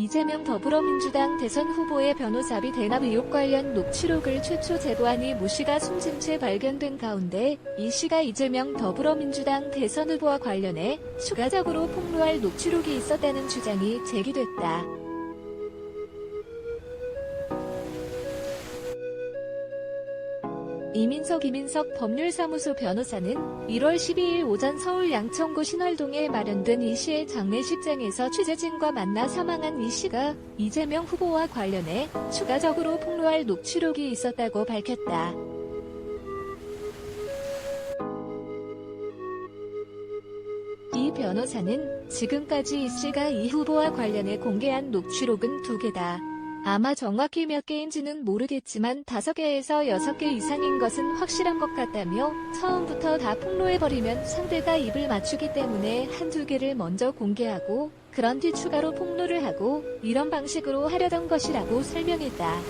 이재명 더불어민주당 대선 후보의 변호사비 대납 의혹 관련 녹취록을 최초 제보한 이모 씨가 숨진 채 발견된 가운데 이 씨가 이재명 더불어민주당 대선 후보와 관련해 추가적으로 폭로할 녹취록이 있었다는 주장이 제기됐다. 이민석 이민석 법률사무소 변호사는 1월 12일 오전 서울 양천구 신월동에 마련된 이 씨의 장례식장에서 취재진과 만나 사망한 이 씨가 이재명 후보와 관련해 추가적으로 폭로할 녹취록이 있었다고 밝혔다. 이 변호사는 지금까지 이 씨가 이 후보와 관련해 공개한 녹취록은 두 개다. 아마 정확히 몇 개인지는 모르겠지만 다섯 개에서 여섯 개 이상인 것은 확실한 것 같다며 처음부터 다 폭로해버리면 상대가 입을 맞추기 때문에 한두 개를 먼저 공개하고 그런 뒤 추가로 폭로를 하고 이런 방식으로 하려던 것이라고 설명했다.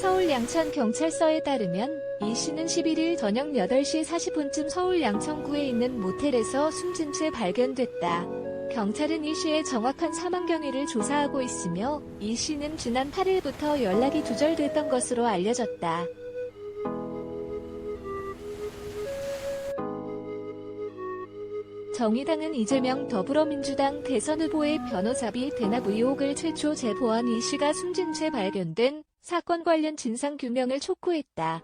서울 양천 경찰서에 따르면 이 씨는 11일 저녁 8시 40분쯤 서울 양천구에 있는 모텔에서 숨진 채 발견됐다. 경찰은 이 씨의 정확한 사망 경위를 조사하고 있으며 이 씨는 지난 8일부터 연락이 두절됐던 것으로 알려졌다. 정의당은 이재명 더불어민주당 대선 후보의 변호사비 대납 의혹을 최초 제보한 이 씨가 숨진 채 발견된 사건 관련 진상규명을 촉구했다.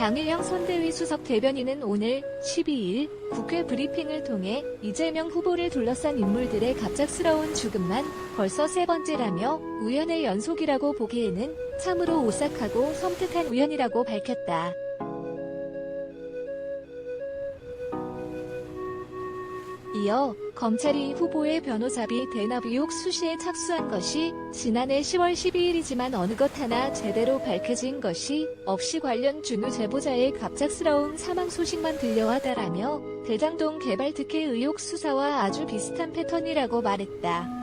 장일영 선대위 수석 대변인은 오늘 12일 국회 브리핑을 통해 이재명 후보를 둘러싼 인물들의 갑작스러운 죽음만 벌써 세 번째라며 우연의 연속이라고 보기에는 참으로 오싹하고 섬뜩한 우연이라고 밝혔다. 이어 검찰이 후보의 변호사비 대납 의혹 수시에 착수한 것이 지난해 10월 12일이지만 어느 것 하나 제대로 밝혀진 것이 없이 관련 준우 제보자의 갑작스러운 사망 소식만 들려하다라며 대장동 개발 특혜 의혹 수사와 아주 비슷한 패턴이라고 말했다.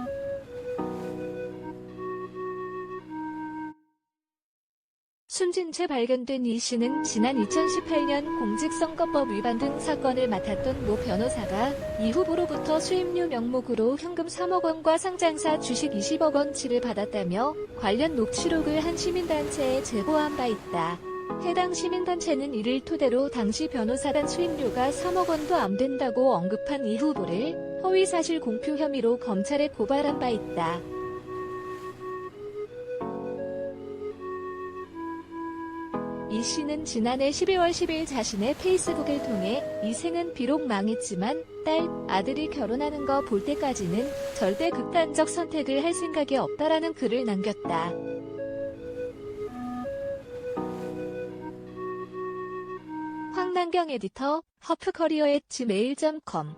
숨진 채 발견된 이 씨는 지난 2018년 공직선거법 위반 등 사건을 맡았던 모 변호사가 이 후보로부터 수임료 명목으로 현금 3억 원과 상장사 주식 20억 원치를 받았다며 관련 녹취록을 한 시민단체에 제보한 바 있다. 해당 시민단체는 이를 토대로 당시 변호사단 수임료가 3억 원도 안 된다고 언급한 이 후보를 허위사실 공표 혐의로 검찰에 고발한 바 있다. 이 씨는 지난해 12월 10일 자신의 페이스북을 통해 이 생은 비록 망했지만 딸, 아들이 결혼하는 거 볼 때까지는 절대 극단적 선택을 할 생각이 없다라는 글을 남겼다. 황난경 에디터, 허프커리어 앳 gmail.com